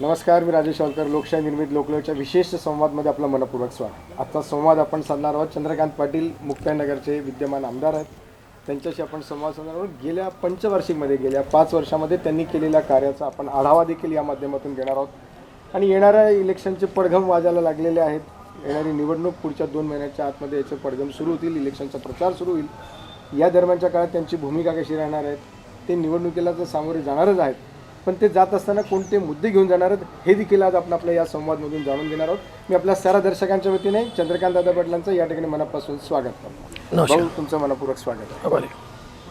नमस्कार मी राजेश वालकर लोकशाही निर्मित लोकलच्या विशेष संवादमध्ये आपलं मनपूर्वक स्वागत. आजचा संवाद आपण साधणार आहोत. चंद्रकांत पाटील मुक्ताईनगरचे विद्यमान आमदार आहेत. त्यांच्याशी आपण संवाद साधणार आहोत. गेल्या पंचवार्षिकमध्ये गेल्या पाच वर्षामध्ये त्यांनी केलेल्या कार्याचा आपण आढावा देखील या माध्यमातून घेणार आहोत. आणि येणाऱ्या इलेक्शनचे पडघम वाजायला लागलेले आहेत. येणारी निवडणूक पुढच्या दोन महिन्याच्या आतमध्ये याचे पडघम सुरू होतील इलेक्शनचा प्रचार सुरू होईल. या दरम्यानच्या काळात त्यांची भूमिका कशी राहणार आहेत ते निवडणुकीला तर सामोरे जाणारच आहेत. पण ते जात असताना कोणते मुद्दे घेऊन जाणार आहेत हे देखील आज आपण आपल्या या संवादमधून जाणून घेणार आहोत. मी आपल्या सारा दर्शकांच्या वतीने चंद्रकांत दादा पाटलांचं या ठिकाणी मनापासून स्वागत करतो. भाऊ तुमचं मनापूर्वक स्वागत आहे.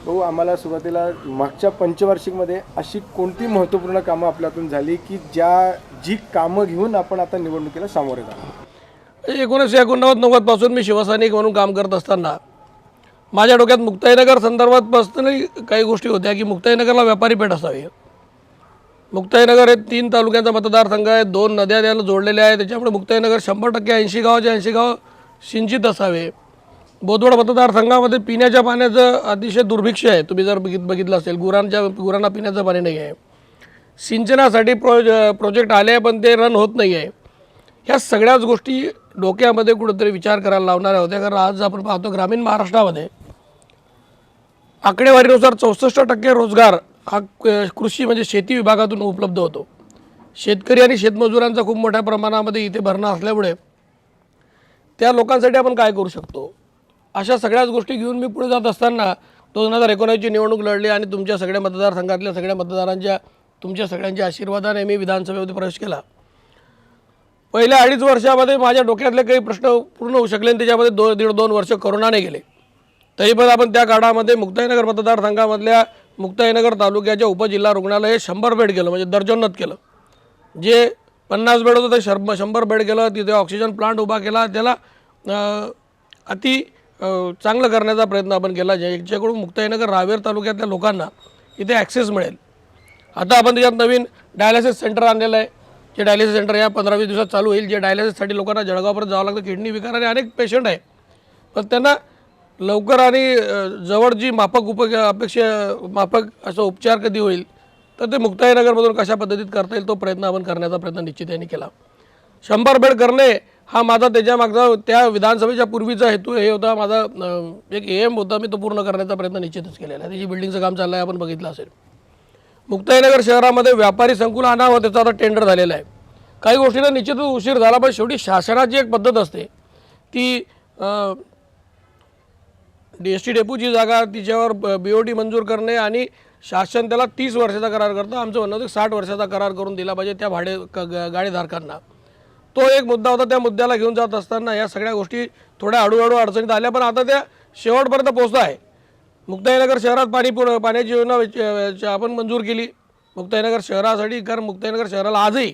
भाऊ आम्हाला सुरुवातीला मागच्या पंचवार्षिकमध्ये अशी कोणती महत्त्वपूर्ण कामं आपल्यातून झाली की ज्या जी कामं घेऊन आपण आता निवडणुकीला सामोरे जाणार एकोणीसशे एकोणनव्वद नव्वदपासून मी शिवसैनिक म्हणून काम करत असताना माझ्या डोक्यात मुक्ताईनगर संदर्भात पासूनही काही गोष्टी होत्या की मुक्ताईनगरला व्यापारी पेठ असावी. मुक्ताईनगर हे तीन तालुक्यांचा मतदारसंघ आहे. दोन नद्या त्याला जोडलेल्या आहेत. त्याच्यामुळे मुक्ताईनगर शंभर टक्के ऐंशी गावाचे ऐंशी गाव सिंचित असावे. बोदवड मतदारसंघामध्ये पिण्याच्या पाण्याचं अतिशय दुर्भिक्ष आहे. तुम्ही जर बघित बघितलं असेल गुरांच्या गुरांना पिण्याचं पाणी नाही आहे सिंचनासाठी प्रोज प्रोजेक्ट आले आहे पण ते रन होत नाही आहे ह्या सगळ्याच गोष्टी डोक्यामध्ये कुठंतरी विचार करायला लावणाऱ्या होत्या. कारण आज आपण पाहतो ग्रामीण महाराष्ट्रामध्ये आकडेवारीनुसार चौसष्ट टक्के रोजगार हा क- कृषी म्हणजे शेती विभागातून उपलब्ध होतो. शेतकरी आणि शेतमजुरांचा खूप मोठ्या प्रमाणामध्ये इथे भरणा असल्यामुळे त्या लोकांसाठी आपण काय करू शकतो? अशा सगळ्याच गोष्टी घेऊन मी पुढे जात असताना दोन हजार एकोणीसची निवडणूक लढली आणि तुमच्या सगळ्या मतदारसंघातल्या सगळ्या मतदारांच्या तुमच्या सगळ्यांच्या आशीर्वादाने मी विधानसभेमध्ये प्रवेश केला. पहिल्या अडीच वर्षामध्ये माझ्या डोक्यातले काही प्रश्न पूर्ण होऊ शकले आणि त्याच्यामध्ये दोन दीड दोन वर्ष करोनाने गेले. तरी पण आपण त्या काळामध्ये मुक्ताईनगर मतदारसंघामधल्या मुक्ताईनगर तालुक्याच्या उपजिल्हा रुग्णालय शंभर बेड केलं म्हणजे दर्जोन्नत केलं. जे पन्नास बेड होतं ते शंभ शंभर बेड केलं तिथे ऑक्सिजन प्लांट उभा केला. त्याला अति चांगलं करण्याचा प्रयत्न आपण केला. ज्याच्याकडून मुक्ताईनगर रावेर तालुक्यातल्या लोकांना इथे ॲक्सेस मिळेल. आता आपण त्याच्यात नवीन डायलिसिस सेंटर आणलेलं आहे. जे डायलिसिस सेंटर या पंधरा वीस दिवसात चालू होईल. जे डायलिसिससाठी लोकांना जळगावपर्यंत जावं लागतं. किडनी विकार आणि अनेक पेशंट आहे पण त्यांना लवकर आणि जवळ जी माफक उप अपेक्षा माफक असं उपचार कधी होईल तर ते मुक्ताईनगरमधून कशा पद्धतीत करता येईल तो प्रयत्न आपण करण्याचा प्रयत्न निश्चित यांनी केला. शंभर बेड करणे हा माझा त्याच्यामागचा त्या विधानसभेच्या पूर्वीचा हेतू हे होता माझा एक एम होता मी तो पूर्ण करण्याचा प्रयत्न निश्चितच केलेला आहे. त्याची बिल्डिंगचं काम चाललं आहे आपण बघितलं असेल. मुक्ताईनगर शहरामध्ये व्यापारी संकुल आणावं त्याचा आता टेंडर झालेला आहे. काही गोष्टींना निश्चितच उशीर झाला पण शेवटी शासनाची एक पद्धत असते ती डी एस टी डेपूची जागा तिच्यावर बी ओ टी मंजूर करणे आणि शासन त्याला तीस वर्षाचा करार करतं. आमचं म्हणणं होतं की साठ वर्षाचा करार करून दिला पाहिजे त्या भाडे क- गाडीधारकांना. तो एक मुद्दा होता त्या मुद्द्याला घेऊन जात असताना या सगळ्या गोष्टी थोड्या हळूहळू अडचणीत आल्या पण आता त्या शेवटपर्यंत पोहोचत आहे. मुक्ताईनगर शहरात पाणी पुर पाण्याची योजना आपण मंजूर केली. मुक्ताईनगर शहरासाठी कारण मुक्ताईनगर शहराला आजही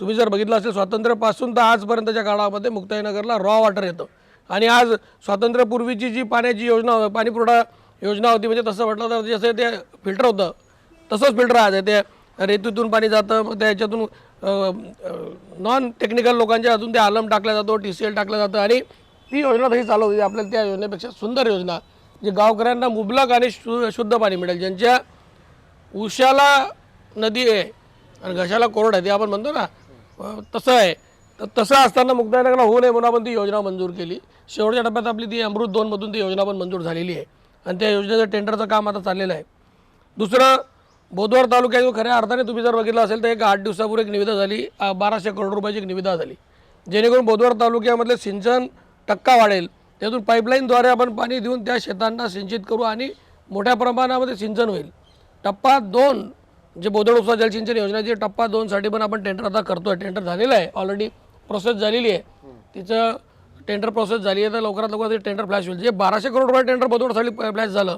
तुम्ही जर बघितलं असेल स्वातंत्र्यापासून तर आजपर्यंतच्या काळामध्ये मुक्ताईनगरला रॉ वॉटर येतं. आणि आज स्वातंत्र्यपूर्वीची जी पाण्याची योजना पाणी पुरवठा योजना होती म्हणजे तसं म्हटलं तर जसं ते फिल्टर होतं तसंच फिल्टर आज आहे. ते रेतीतून पाणी जातं मग त्याच्यातून नॉन टेक्निकल लोकांच्या हातून ते आलम टाकला जातो टी सी एल टाकलं जातं आणि ती योजना तशी चालू होती. आपल्याला त्या योजनेपेक्षा सुंदर योजना जे गावकऱ्यांना मुबलक आणि शु शुद्ध पाणी मिळेल. ज्यांच्या उशाला नदी आहे आणि घशाला कोरड आहे ते आपण म्हणतो ना तसं आहे. तर तसं असताना मुक्ताईनगरला होऊ नये म्हणून आपण ती योजना मंजूर केली. शेवटच्या टप्प्यात आपली ती अमृत दोनमधून ती योजना पण मंजूर झालेली आहे. आणि त्या योजनेचं टेंडरचं काम आता चाललेलं आहे. दुसरं बोधवार तालुक्यात खऱ्या अर्थाने तुम्ही जर बघितलं असेल तर एक आठ दिवसापूर्वी एक निविदा झाली. बाराशे करोड रुपयाची एक निविदा झाली. जेणेकरून बोधवार तालुक्यामधले सिंचन टक्का वाढेल. त्यातून पाईपलाईनद्वारे आपण पाणी देऊन त्या शेतांना सिंचित करू आणि मोठ्या प्रमाणामध्ये सिंचन होईल. टप्पा दोन जे बोधड उपसा जलसिंचन जे टप्पा दोनसाठी पण आपण टेंडर आता करतो आहे टेंडर झालेलं आहे ऑलरेडी. प्रोसेस झालेली आहे. तिचं टेंडर प्रोसेस झाली आहे तर लवकरात लवकर ते टेंडर फ्लॅश होईल. जे बाराशे करोड रुपये टेंडर बोदवडसाठी फ्लॅश झालं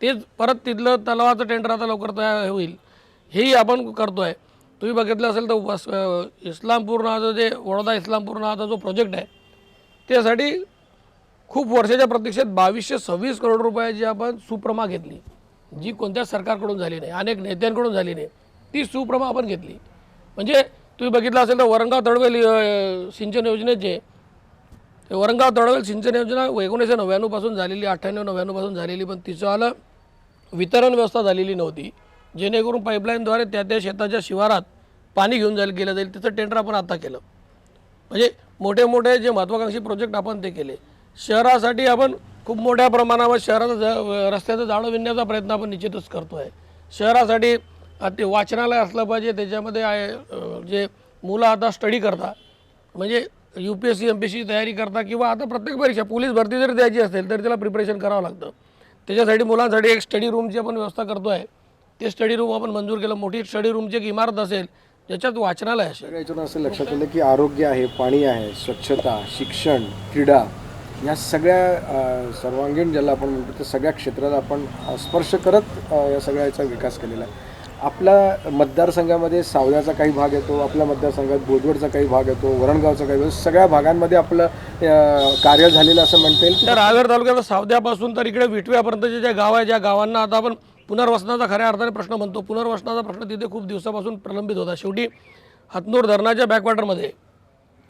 तेच परत तिथलं तलावाचं टेंडर आता लवकर तयार होईल. हेही आपण करतोय. तुम्ही बघितलं असेल तर इस्लामपूर नावाचं जे वडोदा इस्लामपूर नावाचा जो प्रोजेक्ट आहे त्यासाठी खूप वर्षाच्या प्रतीक्षेत बावीसशे सव्वीस करोड रुपयाची आपण सुप्रमा घेतली. जी कोणत्याच सरकारकडून झाली नाही अनेक नेत्यांकडून झाली नाही ती सुप्रमा आपण घेतली. म्हणजे तुम्ही बघितलं असेल तर वरंगाव तडवेल सिंचन योजनेचे ते वरंगाव तडवेल सिंचन योजना एकोणीसशे नव्याण्णवपासून झालेली अठ्ठ्याण्णव नव्याण्णवपासून झालेली पण तिचं आलं वितरण व्यवस्था झालेली नव्हती. जेणेकरून पाईपलाईनद्वारे त्या त्या शेताच्या शिवारात पाणी घेऊन जाईल गेलं जाईल तिचं टेंडर आपण आता केलं. म्हणजे मोठे मोठे जे महत्त्वाकांक्षी प्रोजेक्ट आपण ते केले. शहरासाठी आपण खूप मोठ्या प्रमाणावर शहराचं ज रस्त्याचं जाळं विणण्याचा प्रयत्न आपण निश्चितच करतो आहे शहरासाठी ते वाचनालय असलं पाहिजे त्याच्यामध्ये आहे, जे मुलं आता स्टडी करतात म्हणजे U P S C M P S C तयारी करता किंवा आता प्रत्येक परीक्षा पोलीस भरती जरी द्यायची असेल तर त्याला प्रिपरेशन करावं लागतं. त्याच्यासाठी मुलांसाठी एक स्टडी रूमची आपण व्यवस्था करतो आहे ते स्टडी रूम आपण मंजूर केलं. मोठी स्टडी रूमची एक इमारत असेल ज्याच्यात वाचनालय असेल. याच्यातून असं लक्षात आलं की आरोग्य आहे पाणी आहे स्वच्छता शिक्षण क्रीडा या सगळ्या सर्वांगीण ज्याला आपण म्हणतो त्या सगळ्या क्षेत्राला आपण स्पर्श करत या सगळ्याचा विकास केलेला आहे. आपल्या मतदारसंघामध्ये सावल्याचा काही भाग येतो आपल्या मतदारसंघात बोदवडचा काही भाग येतो वरणगावचा काही भाग सगळ्या भागांमध्ये आपलं कार्य झालेलं असं म्हणता येईल तर रावेर तालुक्यात सावद्यापासून तर इकडे विटव्यापर्यंतचे ज्या गाव आहे ज्या गावांना आता आपण पुनर्वसनाचा खऱ्या अर्थाने प्रश्न म्हणतो. पुनर्वसनाचा प्रश्न तिथे खूप दिवसापासून प्रलंबित होता. शेवटी हातनूर धरणाच्या बॅकवॉटरमध्ये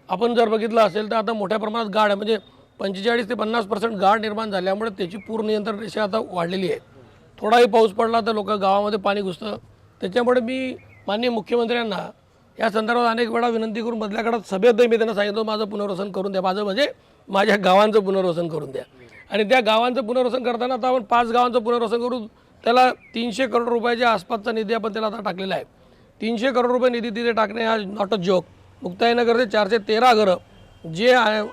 आपण जर बघितलं असेल तर आता मोठ्या प्रमाणात गाड आहे. म्हणजे पंचेचाळीस ते पन्नास पर्सेंट गाड निर्माण झाल्यामुळे त्याची पूर नियंत्रण रेषा आता वाढलेली आहे. थोडाही पाऊस पडला तर लोक गावामध्ये पाणी घुसतं. त्याच्यामुळे मी माननीय मुख्यमंत्र्यांना या संदर्भात अनेक वेळा विनंती करून मधल्याकडं सभेतही मी त्यांना सांगितलं माझं पुनर्वसन करून द्या. माझं म्हणजे माझ्या गावांचं पुनर्वसन करून द्या. आणि त्या गावांचं पुनर्वसन करताना आता आपण पाच गावांचं पुनर्वसन करू त्याला तीनशे करोड रुपयाच्या आसपासचा निधी आपण त्याला आता टाकलेला आहे. तीनशे करोड रुपये निधी तिथे टाकणे हा नॉट अ जोक मुक्ताईनगरचे चारशे तेरा घरं जे आहे-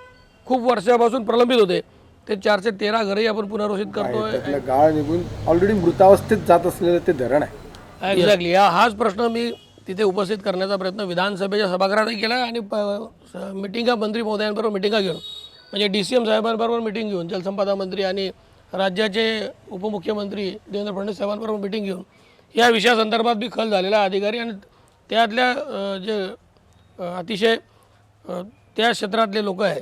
खूप वर्षापासून प्रलंबित होते ते चारशे तेरा घरही आपण पुनर्वसित करतोय. गाळ निघून ऑलरेडी मृतावस्थेत जात असलेलं ते धरण आहे. एक्झॅक्टली हा हाच प्रश्न मी तिथे उपस्थित करण्याचा प्रयत्न विधानसभेच्या सभागृहातही केला आणि प- मिटिंगा मंत्री महोदयांबरोबर मिटिंगा घेऊन म्हणजे डी सी एम साहेबांबरोबर मिटिंग घेऊन जलसंपदा मंत्री आणि राज्याचे उपमुख्यमंत्री देवेंद्र फडणवीस साहेबांबरोबर मिटिंग घेऊन या विषयासंदर्भात बी खल झालेला अधिकारी आणि त्यातल्या जे अतिशय त्या क्षेत्रातले लोक आहे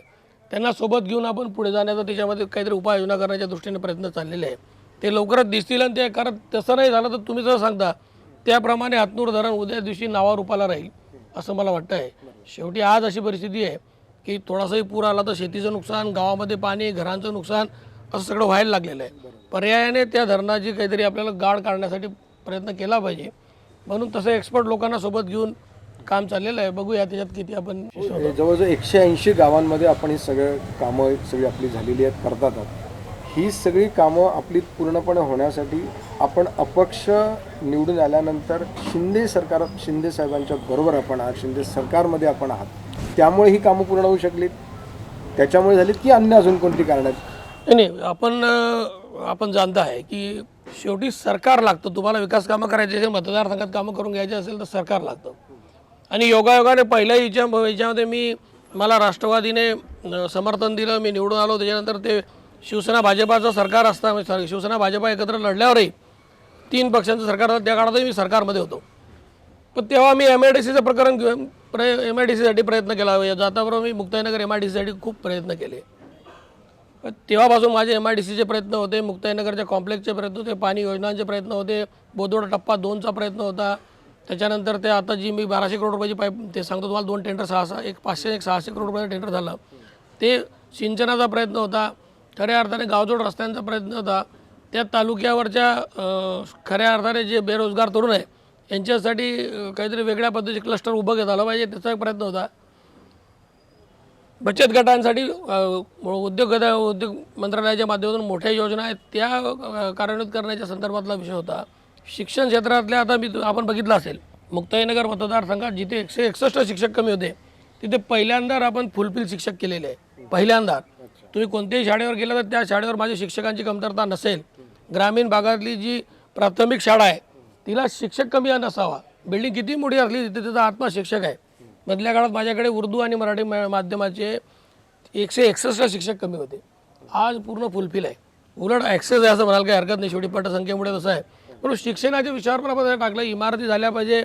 त्यांना सोबत घेऊन आपण पुढे जाण्याचा त्याच्यामध्ये काहीतरी उपाययोजना करण्याच्या दृष्टीने प्रयत्न चाललेले आहे ते लवकरच दिसतील आणि ते कारण तसं नाही झालं तर तुम्ही जर सांगता त्याप्रमाणे हातनूर धरण उद्या दिवशी नावारूपाला राहील असं मला वाटतं आहे शेवटी आज अशी परिस्थिती आहे की थोडासाही पूर आला तर शेतीचं नुकसान गावामध्ये पाणी घरांचं नुकसान असं सगळं व्हायला लागलेलं आहे. पर्यायाने त्या धरणाची काहीतरी आपल्याला गाड काढण्यासाठी प्रयत्न केला पाहिजे. म्हणून तसं एक्सपर्ट लोकांना सोबत घेऊन काम चाललेलं आहे. बघूया त्याच्यात किती आपण हो, जवळजवळ एकशे ऐंशी गावांमध्ये आपण ही सगळं कामं सगळी आपली झालेली आहेत करतात ही सगळी कामं आपली पूर्णपणे होण्यासाठी आपण अपक्ष निवडून आल्यानंतर शिंदे सरकार शिंदे साहेबांच्या बरोबर आपण आहात शिंदे सरकारमध्ये आपण आहात. त्यामुळे ही कामं पूर्ण होऊ शकलीत. त्याच्यामुळे झालीत की अन्य अजून कोणती कारण आहेत? नाही नाही आपण आपण जाणता आहे की शेवटी सरकार लागतं. तुम्हाला विकास कामं करायची असेल मतदारसंघात कामं करून घ्यायचे असेल तर सरकार लागतं. आणि योगायोगाने पहिल्या याच्या याच्यामध्ये मी मला राष्ट्रवादीने समर्थन दिलं मी निवडून आलो. त्याच्यानंतर ते शिवसेना भाजपाचं सरकार असता. म्हणजे सॉरी शिवसेना भाजपा एकत्र लढल्यावरही तीन पक्षांचं सरकार होतं. त्या काळातही मी सरकारमध्ये होतो. पण तेव्हा मी एम आय डी सीचं प्रकरण घेऊन प्रय एम आय डी सीसाठी प्रयत्न केला. जाताबरोबर मी मुक्ताईनगर एम आय डी सीसाठी खूप प्रयत्न केले. तेव्हापासून माझे एम आय डी सीचे प्रयत्न होते मुक्ताईनगरच्या कॉम्प्लेक्सचे प्रयत्न होते पाणी योजनांचे प्रयत्न होते बोदोड टप्पा दोनचा प्रयत्न होता. त्याच्यानंतर ते आता जी मी बाराशे करोड रुपयाची पाईप ते सांगतो तुम्हाला दोन टेंडर सहा सहा एक पाचशे एक सहाशे करोड रुपयाचं टेंडर झालं. ते सिंचनाचा प्रयत्न होता. खऱ्या अर्थाने गावजोड रस्त्यांचा प्रयत्न होता. त्या तालुक्यावरच्या खऱ्या अर्थाने जे बेरोजगार तरुण आहे यांच्यासाठी काहीतरी वेगळ्या पद्धतीचे क्लस्टर उभं घेत आलं पाहिजे त्याचा एक प्रयत्न होता. बचत गटांसाठी उद्योग उद्योग मंत्रालयाच्या माध्यमातून मोठ्या योजना आहेत. त्या कार्यान्वित करण्याच्या संदर्भातला विषय होता. शिक्षण क्षेत्रातल्या आता मी आपण बघितलं असेल मुक्ताईनगर मतदारसंघात जिथे एकशे एकसष्ट शिक्षक कमी होते तिथे पहिल्यांदा आपण फुलफिल शिक्षक केलेले आहे. पहिल्यांदा तुम्ही कोणत्याही शाळेवर गेला तर त्या शाळेवर माझ्या शिक्षकांची कमतरता नसेल. ग्रामीण भागातली जी प्राथमिक शाळा आहे तिला शिक्षक कमी नसावा. बिल्डिंग किती मोठी असली तिथे त्याचा आत्मा शिक्षक आहे. मधल्या काळात माझ्याकडे उर्दू आणि मराठी माध्यमाचे एकशे एकसष्ट शिक्षक कमी होते. आज पूर्ण फुलफिल आहे. उलट ॲक्सेस आहे असं म्हणाल काही हरकत नाही. शेवटी पटसंख्येमुळे तसं आहे. म्हणून शिक्षणाच्या विषयावर पण आपण टाकलं. इमारती झाल्या पाहिजे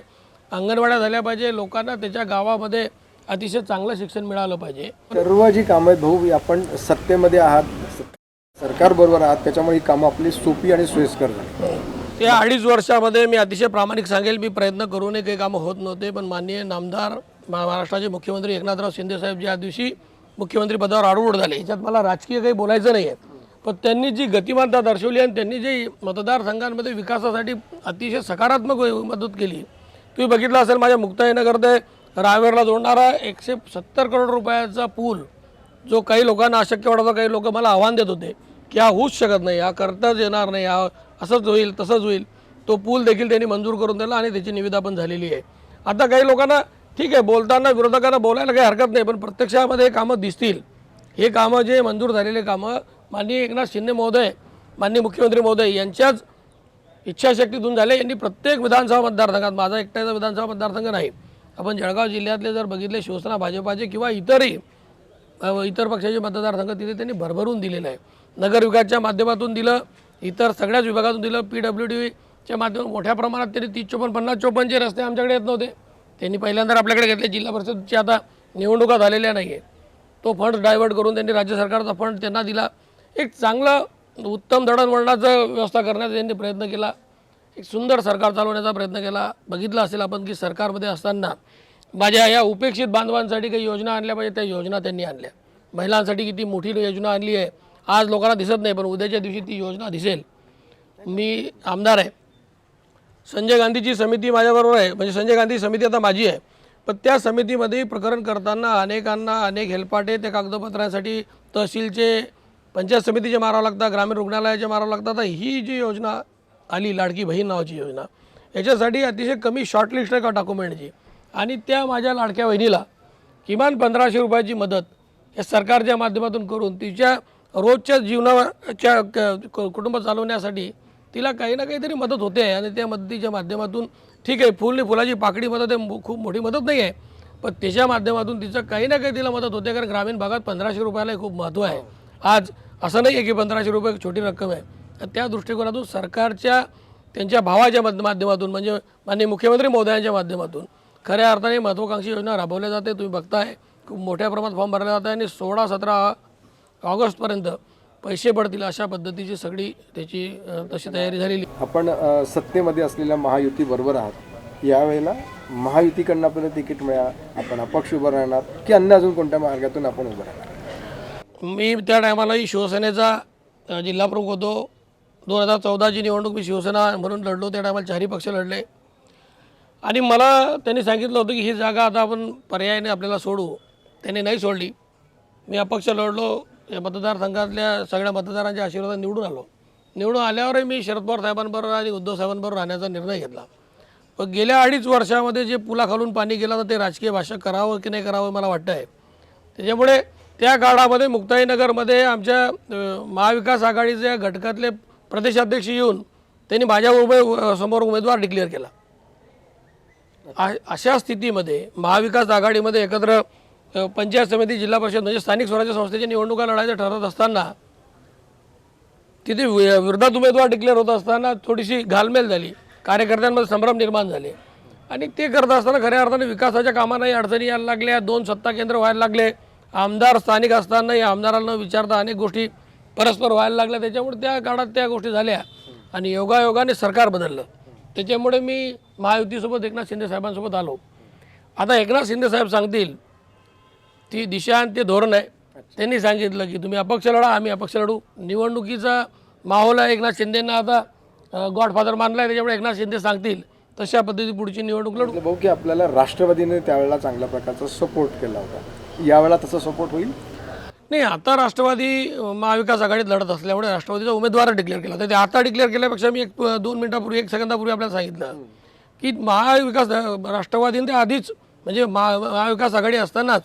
अंगणवाड्या झाल्या पाहिजे. लोकांना त्याच्या गावामध्ये अतिशय चांगलं शिक्षण मिळालं पाहिजे. सर्व जी कामं आहेत भाऊ आपण सत्तेमध्ये आहात. सरकार बरोबर आहात त्याच्यामुळे ही कामं आपली सोपी आणि सोयीस्कर झाली. त्या अडीच वर्षामध्ये मी अतिशय प्रामाणिक सांगेल मी प्रयत्न करूनही काही कामं होत नव्हते पण माननीय नामदार महा- महाराष्ट्राचे मुख्यमंत्री एकनाथराव शिंदे साहेब ज्या दिवशी मुख्यमंत्री पदावर आरूढ झाले याच्यात मला राजकीय काही बोलायचं नाही आहे पण त्यांनी जी गतिमानता दर्शवली आणि त्यांनी जे मतदारसंघांमध्ये विकासासाठी अतिशय सकारात्मक मदत केली तुम्ही बघितलं असेल माझ्या मुक्ताईनगर ते रावेरला जोडणारा एकशे सत्तर करोड रुपयाचा पूल जो काही लोकांना अशक्य वाटत होता काही लोक मला आव्हान देत होते की हा होऊच शकत नाही हा करताच येणार नाही हा असंच होईल तसंच होईल. तो पूल देखील त्यांनी मंजूर करून दिला आणि त्याची निविदा पण झालेली आहे. आता काही लोकांना ठीक आहे बोलताना विरोधकांना बोलायला काही हरकत नाही पण प्रत्यक्षामध्ये हे कामं दिसतील. हे कामं जे मंजूर झालेले कामं माननीय एकनाथ शिंदे महोदय माननीय मुख्यमंत्री महोदय यांच्याच इच्छाशक्तीतून झाले. यांनी प्रत्येक विधानसभा मतदारसंघात माझा एकट्याचा विधानसभा मतदारसंघ नाही आपण जळगाव जिल्ह्यातले जर बघितले शिवसेना भाजपाचे किंवा इतरही इतर पक्षाचे मतदारसंघ तिथे त्यांनी भरभरून दिलेलं आहे. नगरविकासच्या माध्यमातून दिलं इतर सगळ्याच विभागातून दिलं पी डब्ल्यू डीच्या माध्यमातून मोठ्या प्रमाणात त्यांनी तीस चोपन्न पन्नास चोपन्नचे रस्ते आमच्याकडे येत नव्हते. त्यांनी पहिल्यांदा आपल्याकडे घेतले जिल्हा परिषदच्या आता निवडणुका झालेल्या नाही आहे तो फंड डायव्हर्ट करून त्यांनी राज्य सरकारचा फंड त्यांना दिला. एक चांगलं उत्तम दळणवळणाचं व्यवस्था करण्याचा त्यांनी प्रयत्न केला. एक सुंदर सरकार चालवण्याचा प्रयत्न केला. बघितलं असेल आपण की सरकारमध्ये असताना माझ्या या उपेक्षित बांधवांसाठी काही योजना आणल्या पाहिजे त्या योजना त्यांनी आणल्या. महिलांसाठी किती मोठी योजना आणली आहे. आज लोकांना दिसत नाही पण उद्याच्या दिवशी ती योजना दिसेल. मी आमदार आहे. संजय गांधीची समिती माझ्याबरोबर आहे. म्हणजे संजय गांधी समिती आता माझी आहे. पण त्या समितीमध्ये प्रकरण करताना अनेकांना अनेक हेलपाटे त्या कागदपत्रांसाठी तहसीलचे पंचायत समितीचे मारावं लागतात ग्रामीण रुग्णालयाचे मारावं लागतात. ही जी योजना आली लाडकी बहीण नावाची योजना. याच्यासाठी अतिशय कमी शॉर्टलिस्ट आहे का डॉक्युमेंटची आणि त्या माझ्या लाडक्या बहिणीला किमान पंधराशे रुपयाची मदत या सरकारच्या माध्यमातून करून तिच्या रोजच्या जीवनाच्या क- कुटुंब चालवण्यासाठी तिला काही ना काहीतरी मदत होते आहे. आणि त्या मदतीच्या माध्यमातून ठीक आहे फुलनी फुलाची पाकडी मदत आहे खूप मोठी मदत नाही आहे. पण त्याच्या माध्यमातून तिचं काही ना काही तिला मदत होते कारण ग्रामीण भागात पंधराशे रुपयाला खूप महत्त्व आहे. आज असं नाही आहे की पंधराशे रुपये छोटी रक्कम आहे. त्या दृष्टिकोनातून सरकारच्या त्यांच्या भावाच्या मध- माध्यमातून म्हणजे माननीय मुख्यमंत्री महोदयांच्या माध्यमातून खऱ्या अर्थाने महत्त्वाकांक्षी योजना राबवल्या जाते तुम्ही बघताय. खूप मोठ्या प्रमाणात फॉर्म भरले जात आहे आणि सोळा सतरा ऑगस्टपर्यंत पैसे पडतील अशा पद्धतीची सगळी त्याची तशी तयारी झालेली. आपण सत्तेमध्ये असलेल्या महायुती बरोबर आहात. यावेळेला महायुतीकडनं आपल्याला तिकीट मिळा आपण अपक्ष उभं राहणार की अन्य अजून कोणत्या मार्गातून आपण उभं राहणार? मी त्या टायमालाही शिवसेनेचा अ, जिल्हा प्रमुख होतो. दोन हजार चौदाची निवडणूक मी शिवसेना म्हणून लढलो त्या टायमाला चारही पक्ष लढले. आणि मला त्यांनी सांगितलं होतं की ही जागा आता आपण पर्यायाने आपल्याला सोडू. त्यांनी नाही सोडली. मी अपक्ष लढलो या मतदारसंघातल्या सगळ्या मतदारांच्या आशीर्वाद निवडून आलो. निवडून आल्यावरही मी शरद पवार साहेबांबरोबर आणि उद्धव साहेबांबरोबर राहण्याचा निर्णय घेतला. पण गेल्या अडीच वर्षामध्ये जे पुलाखालून पाणी गेलं तर ते राजकीय भाषा करावं की नाही करावं मला वाटतं आहे. त्याच्यामुळे त्या काळामध्ये मुक्ताईनगरमध्ये आमच्या महाविकास आघाडीच्या घटकातले प्रदेशाध्यक्ष येऊन त्यांनी माझ्या उभे समोर उमेदवार डिक्लेअर केला. अशा स्थितीमध्ये महाविकास आघाडीमध्ये एकत्र पंचायत समिती जिल्हा परिषद म्हणजे स्थानिक स्वराज्य संस्थेच्या निवडणुका लढायचं ठरत असताना तिथे विरोधात उमेदवार डिक्लेअर होत असताना थोडीशी घालमेल झाली. कार्यकर्त्यांमध्ये संभ्रम निर्माण झाले. आणि ते करत असताना खऱ्या अर्थाने विकासाच्या कामांनाही अडचणी यायला लागल्या. दोन सत्ता केंद्र व्हायला लागले. आमदार स्थानिक असतानाही आमदारांना विचारता अनेक गोष्टी परस्पर व्हायला लागल्या त्याच्यामुळे त्या काळात त्या गोष्टी झाल्या. आणि योगायोगाने सरकार बदललं. त्याच्यामुळे मी महायुतीसोबत एकनाथ शिंदे साहेबांसोबत आलो. आता एकनाथ शिंदे साहेब सांगतील ती दिशा आणि ते धोरण आहे. त्यांनी सांगितलं की तुम्ही अपक्ष लढा आम्ही अपक्ष लढू. निवडणुकीचा माहोल आहे एकनाथ शिंदेंना आता गॉडफादर मानला आहे त्याच्यामुळे एकनाथ शिंदे सांगतील तशा पद्धती पुढची निवडणूक लढू. म्हटलं भाऊ की आपल्याला राष्ट्रवादीने त्यावेळेला चांगल्या प्रकारचा सपोर्ट केला होता. यावेळेला तसा सपोर्ट होईल? नाही आता राष्ट्रवादी महाविकास आघाडीत लढत असल्यामुळे राष्ट्रवादीचा उमेदवार डिक्लेअर केला. तर ते आता डिक्लेअर केल्यापेक्षा मी एक दोन मिनिटापूर्वी एक सेकंदापूर्वी आपल्याला सांगितलं की महाविकास राष्ट्रवादीने ते आधीच म्हणजे महा महाविकास आघाडी असतानाच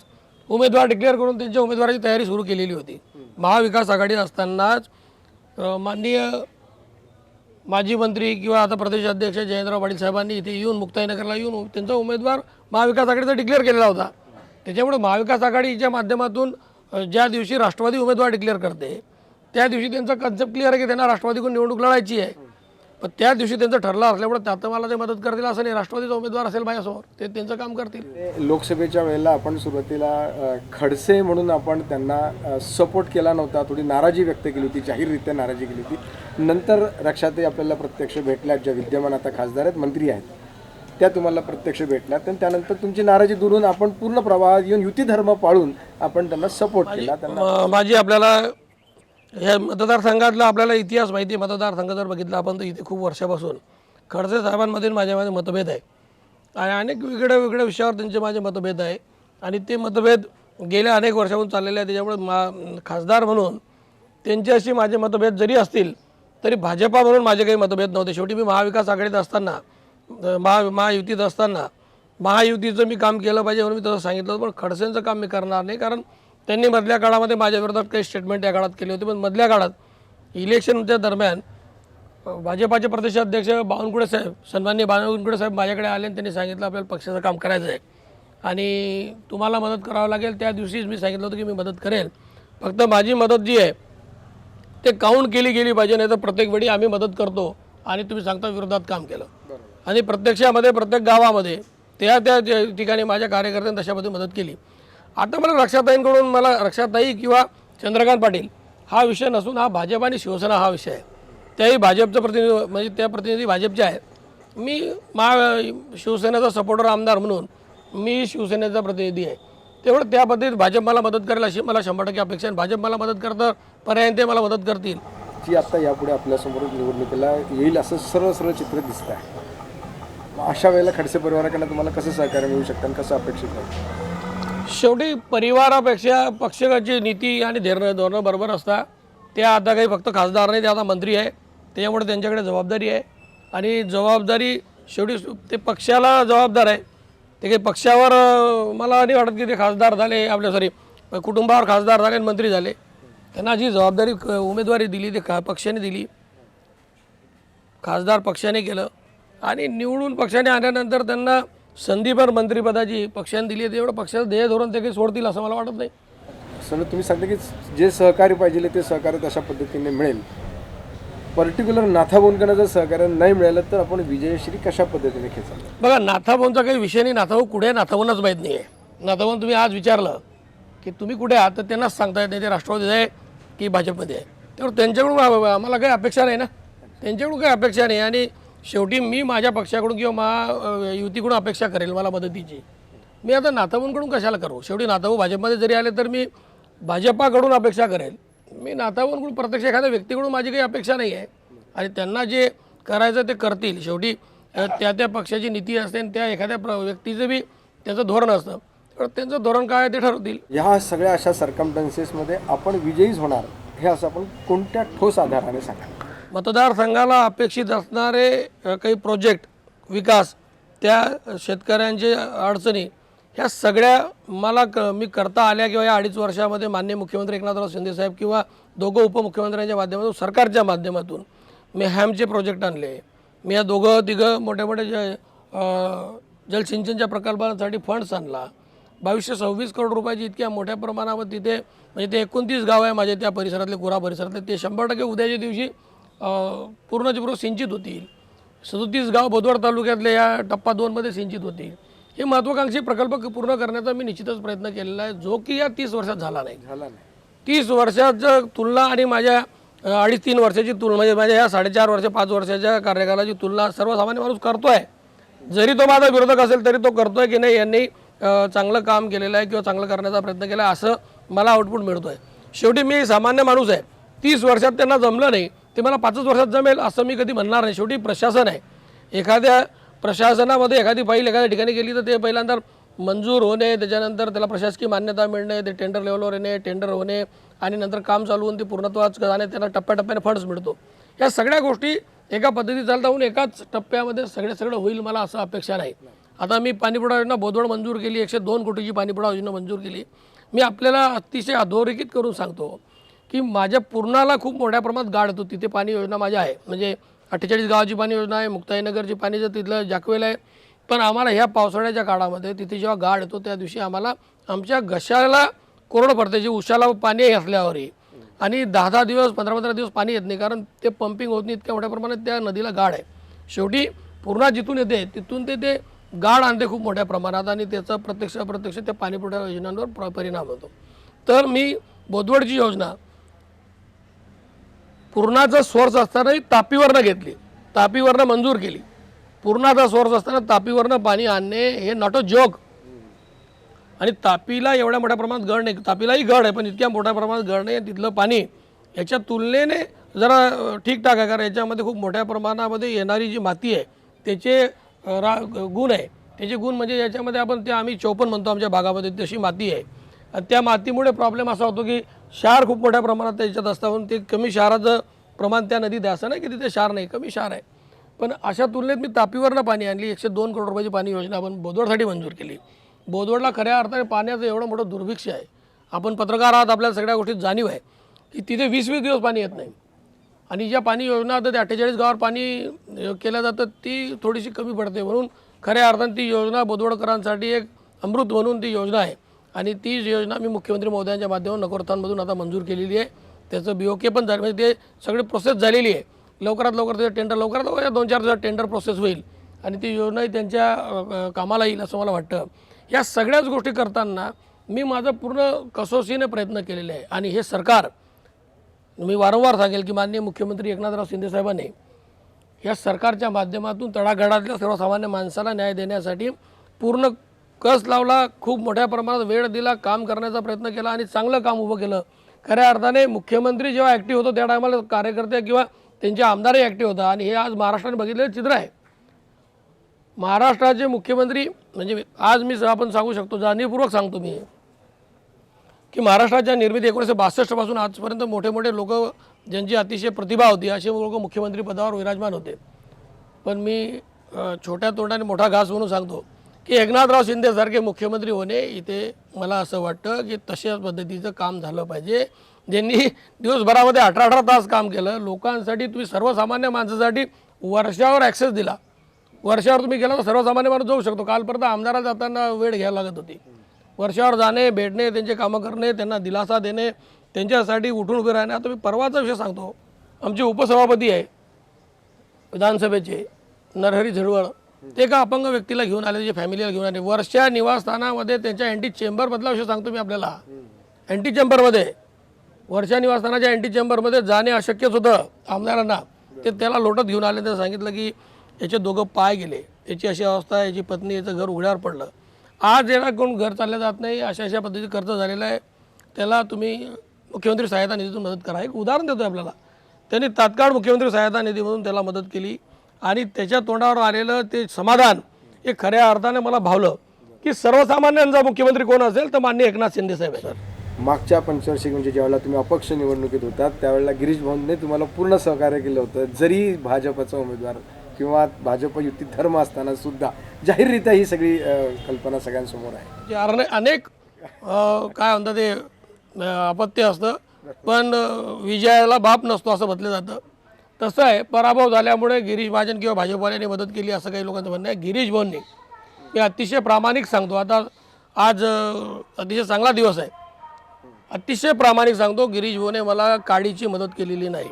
उमेदवार डिक्लेअर करून त्यांच्या उमेदवाराची तयारी सुरू केलेली होती. महाविकास आघाडी असतानाच माननीय माजी मंत्री किंवा आता प्रदेश अध्यक्ष जयंतराव पाटील साहेबांनी इथे येऊन मुक्ताईनगरला येऊन त्यांचा उमेदवार महाविकास आघाडीचा डिक्लेअर केलेला होता. त्याच्यामुळे महाविकास आघाडीच्या माध्यमातून ज्या दिवशी राष्ट्रवादी उमेदवार डिक्लेअर करते त्या दिवशी त्यांचा कन्सेप्ट क्लिअर आहे की त्यांना राष्ट्रवादीकडून निवडणूक लढायची आहे. पण त्या दिवशी त्यांचं ठरलं असल्यामुळे त्यात मला ते मदत करतील असं नाही. राष्ट्रवादीचा उमेदवार असेल माझ्यासमोर ते त्यांचं काम करतील. लोकसभेच्या वेळेला आपण सुरुवातीला खडसे म्हणून आपण त्यांना सपोर्ट केला नव्हता. थोडी नाराजी व्यक्त केली होती जाहीररित्या नाराजी केली होती. नंतर रक्षाताई आपल्याला प्रत्यक्ष भेटल्या ज्या विद्यमान आता खासदार आहेत मंत्री आहेत. त्या तुम्हाला प्रत्यक्ष भेटल्या आणि त्यानंतर तुमची नाराजी दूर आपण पूर्ण प्रवाहात येऊन युती धर्म पाळून आपण त्यांना सपोर्ट केला त्यांना माझी आपल्याला ह्या मतदारसंघातला आपल्याला इतिहास माहिती आहे. मतदारसंघ जर बघितला आपण तर इथे खूप वर्षापासून खडसे साहेबांमधील माझ्यामध्ये मतभेद आहे. आणि अनेक वेगळ्या वेगळ्या विषयावर त्यांचे माझे मतभेद आहे. आणि ते मतभेद गेल्या अनेक वर्षाहून चाललेले आहेत. त्याच्यामुळे मा खासदार म्हणून त्यांच्याशी माझे मतभेद जरी असतील तरी भाजपा म्हणून माझे काही मतभेद नव्हते. शेवटी मी महाविकास आघाडीत असताना महा महायुतीत असताना महायुतीचं मी काम केलं पाहिजे म्हणून मी तसं सांगितलं होतं पण खडसेंचं काम मी करणार नाही कारण त्यांनी मधल्या काळामध्ये माझ्या विरोधात काही स्टेटमेंट या काळात केले होते पण मधल्या काळात इलेक्शनच्या दरम्यान भाजपाचे प्रदेशाध्यक्ष बावनकुळे साहेब सन्माननीय बावनकुळे साहेब माझ्याकडे आले आणि त्यांनी सांगितलं आपल्याला पक्षाचं काम करायचं आहे. आणि तुम्हाला मदत करावं लागेल त्या दिवशीच मी सांगितलं होतं की मी मदत करेन फक्त माझी मदत जी आहे ते काउंट केली गेली पाहिजे नाही तर प्रत्येक वेळी आम्ही मदत करतो आणि तुम्ही सांगता विरोधात काम केलं. आणि प्रत्यक्षामध्ये प्रत्येक गावामध्ये त्या त्या ठिकाणी माझ्या कार्यकर्त्यांनी तशामध्ये मदत केली. आता मला रक्षाताईंकडून मला रक्षाताई किंवा चंद्रकांत पाटील हा विषय नसून हा भाजप आणि शिवसेना हा विषय आहे. त्याही भाजपचं प्रतिनिधी म्हणजे त्या प्रतिनिधी भाजपचे आहेत. मी मा शिवसेनेचा सपोर्टर आमदार म्हणून मी शिवसेनेचा प्रतिनिधी आहे. तेवढं त्या पद्धतीत भाजप मला मदत करेल अशी मला शंभर टक्के अपेक्षा आहे. भाजप मला मदत करतं पर्याय ते मला मदत करतील. जी आता यापुढे आपल्यासमोर निवडणुकीला येईल असं सरळ सरळ चित्र दिसत आहे अशा वेळेला खडसे परिवाराकडनं तुम्हाला कसं सहकार्य मिळू शकतं आणि कसं अपेक्षित आहे? शेवटी परिवारापेक्षा पक्षाची नीती आणि धैर्य धोरणं बरोबर असतात. त्या आता काही फक्त खासदार नाही ते आता मंत्री आहे. त्याच्यामुळे त्यांच्याकडे जबाबदारी आहे. आणि जबाबदारी शेवटी ते पक्षाला जबाबदार आहे. ते काही पक्षावर मला नाही वाटत की ते खासदार झाले आपल्या सॉरी कुटुंबावर खासदार झाले आणि मंत्री झाले. त्यांना जी जबाबदारी क- उमेदवारी दिली ते खा पक्षाने दिली. खासदार पक्षाने केलं. आणि निवडून पक्षाने आल्यानंतर त्यांना संधीभर मंत्रिपदाची पक्षाने दिली आहे. तेवढं पक्षाचं ध्येय धोरण ते काही सोडतील असं मला वाटत नाही. सर तुम्ही सांगता की जे सहकार्य पाहिजे ते सहकार्य तशा पद्धतीने मिळेल. पर्टिक्युलर नाथाबोनकडनं जर सहकार्य नाही मिळालं तर आपण विजयश्री कशा पद्धतीने खेचाल? बघा नाथाभाऊंचा काही विषय नाही. नाथाभाऊ कुठे आहे माहीत नाही आहे नाथाभाऊन तुम्ही आज विचारलं की तुम्ही कुठे आहात तर त्यांनाच सांगता येत नाही. ते राष्ट्रवादीत आहे की भाजपमध्ये आहे. त्यामुळे त्यांच्याकडून आम्हाला काही अपेक्षा नाही ना. त्यांच्याकडून काही अपेक्षा नाही. आणि शेवटी मी माझ्या पक्षाकडून किंवा मा युतीकडून अपेक्षा करेल मला मदतीची. मी आता नाथाभाऊंकडून कशाला करू? शेवटी नाथाभाऊ भाजपमध्ये जरी आले तर मी भाजपाकडून अपेक्षा करेल. मी नाथाभाऊंकडून प्रत्यक्ष एखाद्या व्यक्तीकडून माझी काही अपेक्षा नाही आहे. आणि त्यांना जे करायचं ते करतील. शेवटी त्या त्या पक्षाची नीती असते आणि त्या एखाद्या प्र व्यक्तीचं बी त्याचं धोरण असतं. तर त्यांचं धोरण काय आहे ते ठरवतील. ह्या सगळ्या अशा सर्कमटन्सेसमध्ये आपण विजयीच होणार. हे असं आपण कोणत्या ठोस आधाराने सांगा मतदारसंघाला अपेक्षित असणारे काही प्रोजेक्ट विकास त्या शेतकऱ्यांचे अडचणी ह्या सगळ्या मला क मी करता आल्या किंवा या अडीच वर्षामध्ये मान्य मुख्यमंत्री एकनाथराव शिंदेसाहेब किंवा दोघं उपमुख्यमंत्र्यांच्या माध्यमातून सरकारच्या माध्यमातून मी हॅमचे प्रोजेक्ट आणले. मी या दोघं तिघं मोठ्या मोठ्या जे जलसिंचनच्या प्रकल्पांसाठी फंड्स आणला. बावीसशे सव्वीस करोड रुपयाची इतक्या मोठ्या प्रमाणावर तिथे म्हणजे ते एकोणतीस गाव आहे माझे त्या परिसरातले कुरा परिसरातले ते शंभर टक्के उद्याच्या दिवशी अ, पूर्णचे पूर्ण सिंचित होतील. सदोतीस गाव बोदवड तालुक्यातले या टप्पा दोनमध्ये सिंचित होतील. हे महत्त्वाकांक्षी प्रकल्प पूर्ण करण्याचा मी निश्चितच प्रयत्न केलेला आहे. जो की या तीस वर्षात झाला नाही. झाला नाही. तीस वर्षाचं तुलना आणि माझ्या अडीच तीन वर्षाची तुलना म्हणजे माझ्या या साडेचार वर्ष पाच वर्षाच्या कार्यकालाची तुलना सर्वसामान्य माणूस करतोय. जरी तो माझा विरोधक असेल तरी तो करतोय की नाही यांनी चांगलं काम केलेलं आहे किंवा चांगलं करण्याचा प्रयत्न केला आहे असं मला आउटपुट मिळतोय. शेवटी मी सामान्य माणूस आहे. तीस वर्षात त्यांना जमलं नाही. ते मला पाचच वर्षात जमेल असं मी कधी म्हणणार नाही. शेवटी प्रशासन आहे. एखाद्या प्रशासनामध्ये एखादी फाईल एखाद्या ठिकाणी गेली तर ते पहिल्यांदा मंजूर होणे त्याच्यानंतर त्याला प्रशासकीय मान्यता मिळणे ते टेंडर लेवलवर येणे टेंडर होणे आणि नंतर काम चालू होऊन ते पूर्णत्वाच जाणे त्यांना टप्प्याटप्प्याने फंड्स मिळतो. या सगळ्या गोष्टी एका पद्धतीत चालता होऊन एकाच टप्प्यामध्ये सगळे सगळं होईल मला असं अपेक्षा नाही. आता मी पाणीपुरवठा योजना बोदवड मंजूर केली एकशे दोन कोटीची पाणीपुरवठा योजना मंजूर केली. मी आपल्याला अतिशय अधोरेखित करून सांगतो. की माझ्या पूर्णाला खूप मोठ्या प्रमाणात गाड येतो तिथे पाणी योजना माझ्या आहे. म्हणजे अठ्ठेचाळीस गावाची पाणी योजना आहे मुक्ताईनगरची पाणीचं तिथलं जाकवेल आहे. पण आम्हाला ह्या पावसाळ्याच्या काळामध्ये तिथे जेव्हा गाड येतो त्या दिवशी आम्हाला आमच्या घशाला कोरड पडते. जे उशाला पाणी असल्यावरही. आणि दहा दहा दिवस पंधरा पंधरा दिवस पाणी येत नाही. कारण ते पंपिंग होत नाही इतक्या मोठ्या प्रमाणात त्या नदीला गाड आहे. शेवटी पूर्णा जिथून येते तिथून ते ते गाड आणते खूप मोठ्या प्रमाणात. आणि त्याचा प्रत्यक्ष अप्रत्यक्ष त्या पाणीपुरवठा योजनांवर प्र- परिणाम होतो. तर मी बोदवडची योजना पूर्णाचा सोर्स असतानाही तापीवरनं घेतली तापीवरनं मंजूर केली. पूर्णाचा सोर्स असताना तापीवरनं पाणी आणणे हे नॉट अ जोक आणि तापीला एवढ्या मोठ्या प्रमाणात गड नाही तापीलाही गड आहे पण इतक्या मोठ्या प्रमाणात गड नाही तिथलं पाणी याच्या तुलनेने जरा ठीकठाक आहे कारण याच्यामध्ये खूप मोठ्या प्रमाणामध्ये येणारी जी माती आहे त्याचे रा गुण आहे. त्याचे गुण म्हणजे याच्यामध्ये आपण ते आम्ही चौपन म्हणतो आमच्या भागामध्ये तशी माती आहे. त्या मातीमुळे प्रॉब्लेम असा होतो की क्षार खूप मोठ्या प्रमाणात त्याच्यात असतं. म्हणून ते कमी क्षाराचं प्रमाण त्या नदीत आहे. असं नाही की तिथे क्षार नाही कमी क्षार आहे. पण अशा तुलनेत मी तापीवरनं पाणी आणली. एकशे दोन करोड रुपयाची पाणी योजना आपण बोदवडसाठी मंजूर केली. बोदवडला खऱ्या अर्थाने पाण्याचं एवढं मोठं दुर्भिक्ष आहे. आपण पत्रकार आहात आपल्याला सगळ्या गोष्टीत जाणीव आहे की तिथे वीस वीस दिवस पाणी येत नाही. आणि ज्या पाणी योजना होतं ते अठ्ठेचाळीस गावावर पाणी केलं जातं ती थोडीशी कमी पडते. म्हणून खऱ्या अर्थाने ती योजना बोदवडकरांसाठी एक अमृत म्हणून ती योजना आहे. आणि ती योजना मी मुख्यमंत्री महोदयांच्या माध्यमातून नकोरतांमधून आता मंजूर केलेली आहे. त्याचं बी ओ के पण झालं. म्हणजे ते सगळी प्रोसेस झालेली आहे. लवकरात लवकर त्याचं टेंडर लवकरात लवकर दोन चार दिवसात टेंडर प्रोसेस होईल. आणि ती योजनाही त्यांच्या कामाला येईल असं मला वाटतं. या सगळ्याच गोष्टी करताना मी माझं पूर्ण कसोशीने प्रयत्न केलेले आहे. आणि हे सरकार मी वारंवार सांगेल की माननीय मुख्यमंत्री एकनाथराव शिंदे साहेबांनी या सरकारच्या माध्यमातून तळागाळातल्या सर्वसामान्य माणसाला न्याय देण्यासाठी पूर्ण कस लावला खूप मोठ्या प्रमाणात वेळ दिला काम करण्याचा प्रयत्न केला आणि चांगलं काम उभं केलं. खऱ्या अर्थाने मुख्यमंत्री जेव्हा ॲक्टिव्ह होतो त्या टायमाला कार्यकर्ते किंवा त्यांचे आमदारही ॲक्टिव्ह होता. आणि हे आज महाराष्ट्राने बघितलेलं चित्र आहे. महाराष्ट्राचे मुख्यमंत्री म्हणजे आज मी आपण सांगू शकतो जाणीवपूर्वक सांगतो मी की महाराष्ट्राच्या निर्मिती एकोणीसशे बासष्टपासून आजपर्यंत मोठे मोठे लोक ज्यांची अतिशय प्रतिभा होती असे लोक मुख्यमंत्री पदावर विराजमान होते. पण मी छोट्या तोंडाने मोठा घास म्हणून सांगतो की एकनाथराव शिंदेसारखे मुख्यमंत्री होणे इथे मला असं वाटतं की तशाच पद्धतीचं काम झालं पाहिजे. ज्यांनी दिवसभरामध्ये अठरा अठरा तास काम केलं लोकांसाठी तुम्ही सर्वसामान्य माणसासाठी वर्षावर ॲक्सेस दिला. वर्षावर तुम्ही गेला तर सर्वसामान्य माणूस जाऊ शकतो. कालपर्यंत आमदाराला जाताना वेळ घ्यायला लागत होती. वर्षावर जाणे भेटणे त्यांचे कामं करणे त्यांना दिलासा देणे त्यांच्यासाठी उठून उभे राहणे आता मी परवाचा विषय सांगतो. आमचे उपसभापती आहे विधानसभेचे नरहरी झिरवळ ते एका अपंग व्यक्तीला घेऊन आले त्याच्या फॅमिलीला घेऊन आले. वर्षा निवासस्थानामध्ये त्यांच्या अँटी चेंबरमधला विषय सांगतो मी आपल्याला. अँटी चेंबरमध्ये वर्षा निवासस्थानाच्या अँटी चेंबरमध्ये जाणे अशक्यच होतं आमदारांना. ते त्याला लोटत घेऊन आले तर सांगितलं की याचे दोघं पाय गेले. याची अशी अवस्था आहे याची पत्नी याचं घर उघड्यावर पडलं. आज याला कोण घर चाललं जात नाही अशा अशा पद्धतीचं कर्ज झालेलं आहे. त्याला तुम्ही मुख्यमंत्री सहायता निधीतून मदत करा. एक उदाहरण देतो आपल्याला. त्यांनी तात्काळ मुख्यमंत्री सहायता निधीमधून त्याला मदत केली. आणि त्याच्या तोंडावर आलेलं ते समाधान हे खऱ्या अर्थाने मला भावलं की सर्वसामान्यांचा मुख्यमंत्री कोण असेल तर माननीय एकनाथ शिंदे साहेब आहे मागच्या पंचवार्षिक म्हणजे ज्यावेळेला तुम्ही अपक्ष निवडणुकीत होतात त्यावेळेला गिरीश भाऊंनी तुम्हाला पूर्ण सहकार्य केलं होतं. जरी भाजपचा उमेदवार किंवा भाजप युती धर्म असताना सुद्धा जाहीररित्या ही सगळी कल्पना सगळ्यांसमोर आहे. अनेक काय म्हणतात ते अपत्य असतं पण विजयाला बाप नसतो असं म्हटलं जातं. तसं आहे पराभव झाल्यामुळे गिरीश महाजन किंवा भाजपवाल्यांनी मदत केली असं काही लोकांचं म्हणणं आहे. गिरीश भाऊंनी मी अतिशय प्रामाणिक सांगतो. आता आज अतिशय चांगला दिवस आहे. अतिशय प्रामाणिक सांगतो गिरीश भाऊने मला काडीची मदत केलेली नाही.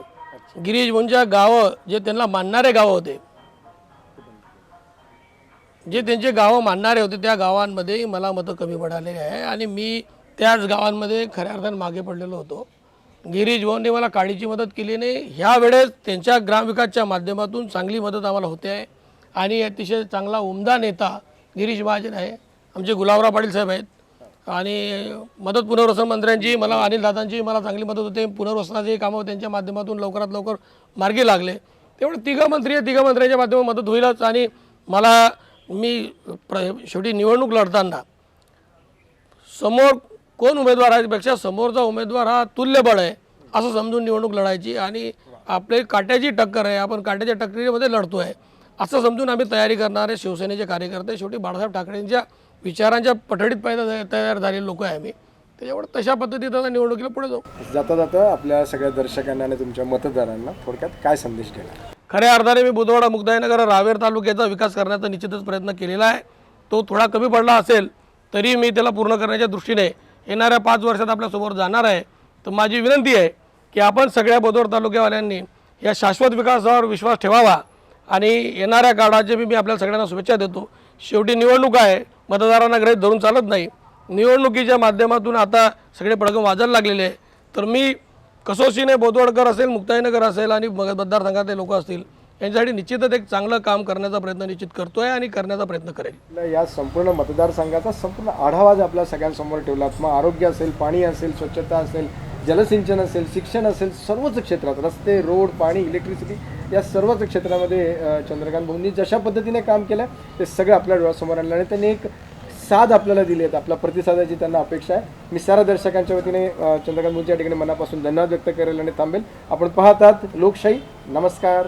गिरीश भाऊंच्या गावं जे त्यांना मानणारे गावं होते जे त्यांचे गावं मानणारे होते त्या गावांमध्ये मला मतं कमी पडालेली आहे. आणि मी त्याच गावांमध्ये खऱ्या अर्थानं मागे पडलेलो होतो. गिरीश भाऊंनी मला काळीची मदत केली नाही. ह्या वेळेस त्यांच्या ग्रामविकासच्या माध्यमातून चांगली मदत आम्हाला होते आहे. आणि अतिशय चांगला उमदा नेता गिरीश महाजन आहे. आमचे गुलाबराव पाटील साहेब आहेत. आणि मदत पुनर्वसन मंत्र्यांची मला अनिल दादांची मला चांगली मदत होते. पुनर्वसनाचे कामं त्यांच्या माध्यमातून लवकरात लवकर मार्गी लागले. तेवढे तिघं मंत्री आहे तिघं मंत्र्यांच्या माध्यमातून मदत होईलच. आणि मला मी प्र शेवटी निवडणूक लढताना समोर कोण उमेदवार आहे त्यापेक्षा समोरचा उमेदवार हा तुल्यबळ आहे असं समजून निवडणूक लढायची आणि आपले काट्याची टक्कर आहे आपण काट्याच्या टक्करीमध्ये लढतो आहे असं समजून आम्ही तयारी करणारे शिवसेनेचे कार्यकर्ते शेवटी बाळासाहेब ठाकरेंच्या विचारांच्या पठडीत पैदा तयार झालेले लोक आहे आम्ही. त्याच्यामुळे तशा पद्धतीत आता निवडणुकीला पुढे जाऊ. जाता जाता आपल्या सगळ्या दर्शकांना आणि तुमच्या मतदारांना थोडक्यात काय संदेश देणार? खऱ्या अर्थाने मी बुधवाडा मुक्ताईनगर रावेर तालुक्याचा विकास करण्याचा निश्चितच प्रयत्न केलेला आहे. तो थोडा कमी पडला असेल तरी मी त्याला पूर्ण करण्याच्या दृष्टीने येणाऱ्या पाच वर्षात आपल्यासमोर जाणार आहे तर माझी विनंती आहे की आपण सगळ्या बोदवड तालुक्यावाल्यांनी या शाश्वत विकासावर विश्वास ठेवावा आणि येणाऱ्या काळाचे मी मी आपल्या सगळ्यांना शुभेच्छा देतो. शेवटी निवडणूक आहे मतदारांना ग्रहित धरून चालत नाही. निवडणुकीच्या माध्यमातून आता सगळे पडगं वाजायला लागलेले आहे तर मी कसोशीने बोदवडकर असेल मुक्ताईनगर असेल आणि मतदारसंघातले लोक असतील यांच्यासाठी निश्चितच एक चांगलं काम करण्याचा प्रयत्न निश्चित करतोय आणि करण्याचा प्रयत्न करेल. या संपूर्ण मतदारसंघाचा संपूर्ण आढावा आपल्या सगळ्यांसमोर ठेवला मग आरोग्य असेल पाणी असेल स्वच्छता असेल जलसिंचन असेल शिक्षण असेल सर्वच क्षेत्रात रस्ते रोड पाणी इलेक्ट्रिसिटी या सर्वच क्षेत्रामध्ये चंद्रकांत भाऊंनी जशा पद्धतीने काम केलं ते सगळं आपल्या डोळ्यासमोर आणलं आणि त्यांनी एक साध आपल्याला दिली आहेत आपल्या प्रतिसादाची त्यांना अपेक्षा आहे. मी सारा दर्शकांच्या वतीने चंद्रकांत भाऊंच्या ठिकाणी मनापासून धन्यवाद व्यक्त करेल आणि थांबेल. आपण पाहतात लोकशाही. नमस्कार.